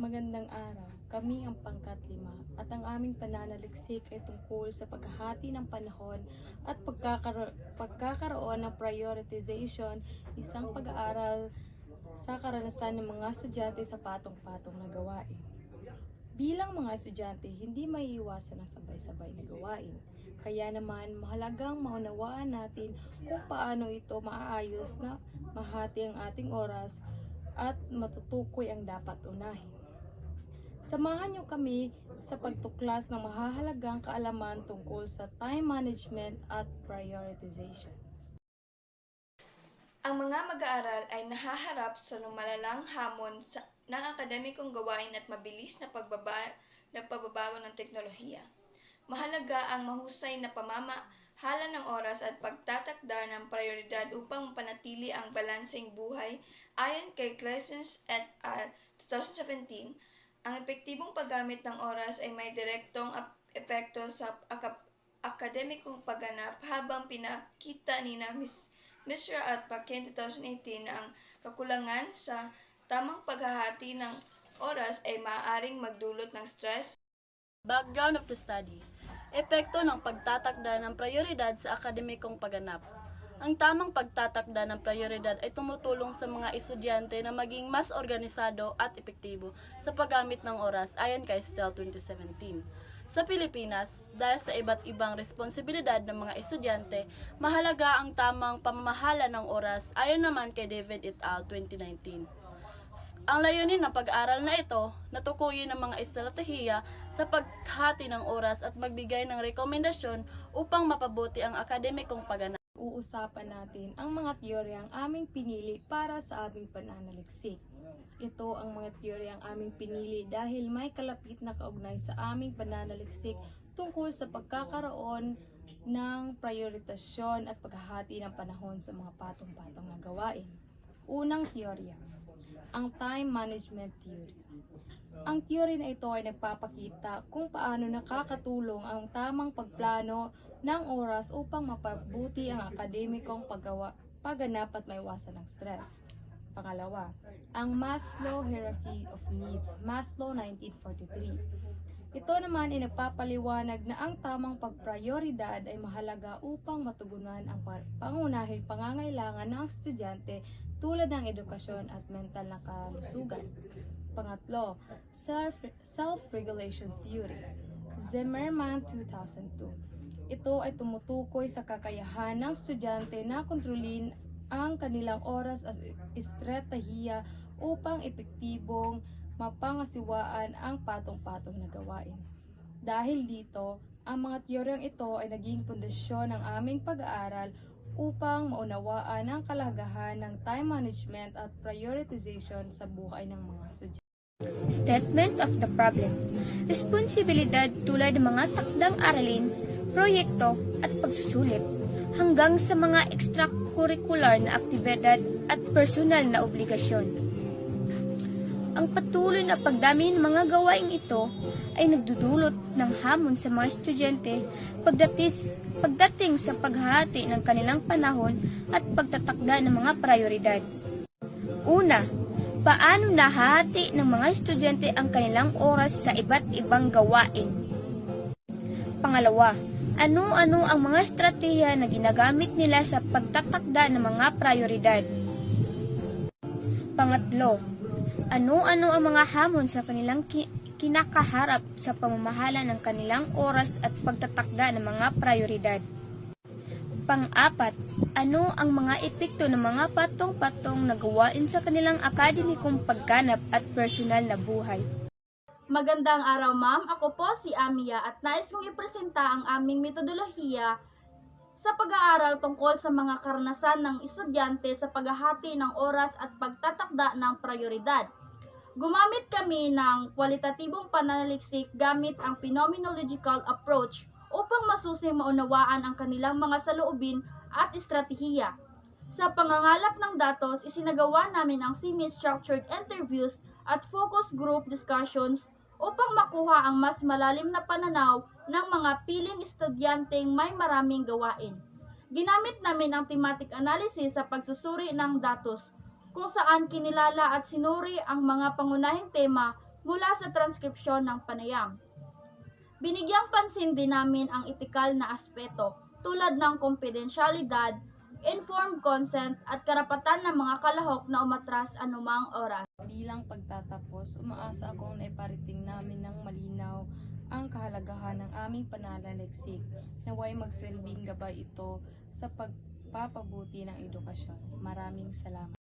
Magandang araw. Kami ang pangkat lima at ang aming pananaliksik ay tungkol sa paghahati ng panahon at pagkakaro- pagkakaroon ng prioritization, isang pag-aaral sa karanasan ng mga estudyante sa patong-patong na gawain. Bilang mga estudyante, hindi maiiwasan ang sabay-sabay na gawain. Kaya naman, mahalagang maunawaan natin kung paano ito maaayos na mahati ang ating oras at matutukoy ang dapat unahin. Samahan niyo kami sa pagtuklas ng mahahalagang kaalaman tungkol sa time management at prioritization. Ang mga mag-aaral ay nahaharap sa lumalalang hamon sa, ng akademikong gawain at mabilis na pagbaba, na pagbabago ng teknolohiya. Mahalaga ang mahusay na pamamahala ng oras at pagtatakda ng prioridad upang panatili ang balanseng buhay ayon kay Klesens et al. 2017 ang epektibong paggamit ng oras ay may direktong epekto sa aka- akademikong pagganap habang pinakita ni na Miss Mr. at Paquin 2018 na ang kakulangan sa tamang paghahati ng oras ay maaaring magdulot ng stress, Background of the study. Epekto ng pagtatakda ng prioridad sa akademikong pagganap. Ang tamang pagtatakda ng prioridad ay tumutulong sa mga estudyante na maging mas organisado at epektibo sa paggamit ng oras ayon kay STEL 2017. Sa Pilipinas, dahil sa iba't ibang responsibilidad ng mga estudyante, mahalaga ang tamang pamamahala ng oras ayon naman kay David et al. 2019. Ang layunin ng pag-aaral na ito, natukuyin ang mga estratehiya sa paghati ng oras at magbigay ng rekomendasyon upang mapabuti ang akademikong pagganap. Uusapan natin ang mga teoryang aming pinili para sa aming pananaliksik. Ito ang mga teoryang aming pinili dahil may kalapit na kaugnay sa aming pananaliksik tungkol sa pagkakaroon ng prioritasyon at paghahati ng panahon sa mga patong-patong na gawain. Unang teorya, ang time management theory. Ang theory na ito ay nagpapakita kung paano nakakatulong ang tamang pagplano ng oras upang mapabuti ang akademikong paggawa, pagganap at maiwasan ng stress. Pangalawa, ang Maslow Hierarchy of Needs, Maslow 1943. Ito naman ay nagpapaliwanag na ang tamang pagprioridad ay mahalaga upang matugunan ang pa- pangunahing pangangailangan ng estudyante tulad ng edukasyon at mental na kalusugan. Pangatlo, self- self-regulation theory. Zimmerman 2002. Ito ay tumutukoy sa kakayahan ng estudyante na kontrolin ang kanilang oras at estratehiya upang epektibong mapangasiwaan ang patong-patong na gawain. Dahil dito, ang mga teoryang ito ay naging pundasyon ng aming pag-aaral upang maunawaan ang kalagahan ng time management at prioritization sa buhay ng mga estudyante. Statement of the problem. Responsibilidad tulad ng mga takdang aralin, proyekto at pagsusulit hanggang sa mga extracurricular na aktibidad at personal na obligasyon. Ang patuloy na pagdami ng mga gawaing ito ay nagdudulot ng hamon sa mga estudyante pagdatis, pagdating sa paghahati ng kanilang panahon at pagtatakda ng mga prioridad. Una, paano nahati ng mga estudyante ang kanilang oras sa iba't ibang gawain? Pangalawa, ano-ano ang mga estratehiya na ginagamit nila sa pagtatakda ng mga prioridad? Pangatlo, ano-ano ang mga hamon sa kanilang ki- kinakaharap sa pamamahala ng kanilang oras at pagtatakda ng mga prioridad? Pang-apat, ano ang mga epekto ng mga patong-patong na gawain sa kanilang akademikong pagganap at personal na buhay? Magandang araw ma'am, ako po si Amia at nais kong ipresenta ang aming metodolohiya sa pag-aaral tungkol sa mga karanasan ng estudyante sa paghahati ng oras at pagtatakda ng prioridad. Gumamit kami ng kwalitatibong pananaliksik gamit ang phenomenological approach upang masusing maunawaan ang kanilang mga saloobin at estratehiya. Sa pangangalap ng datos, isinagawa namin ang semi-structured interviews at focus group discussions upang makuha ang mas malalim na pananaw ng mga piling estudyanteng may maraming gawain. Ginamit namin ang thematic analysis sa pagsusuri ng datos, kung saan kinilala at sinuri ang mga pangunahing tema mula sa transkripsyon ng panayam. Binigyang pansin din namin ang etikal na aspeto tulad ng kompidensyalidad, informed consent at karapatan ng mga kalahok na umatras anumang oras. Bilang pagtatapos, umaasa akong naiparating namin ng malinaw ang kahalagahan ng aming pananaliksik. Naway magsilbing gabay ito sa pagpapabuti ng edukasyon. Maraming salamat.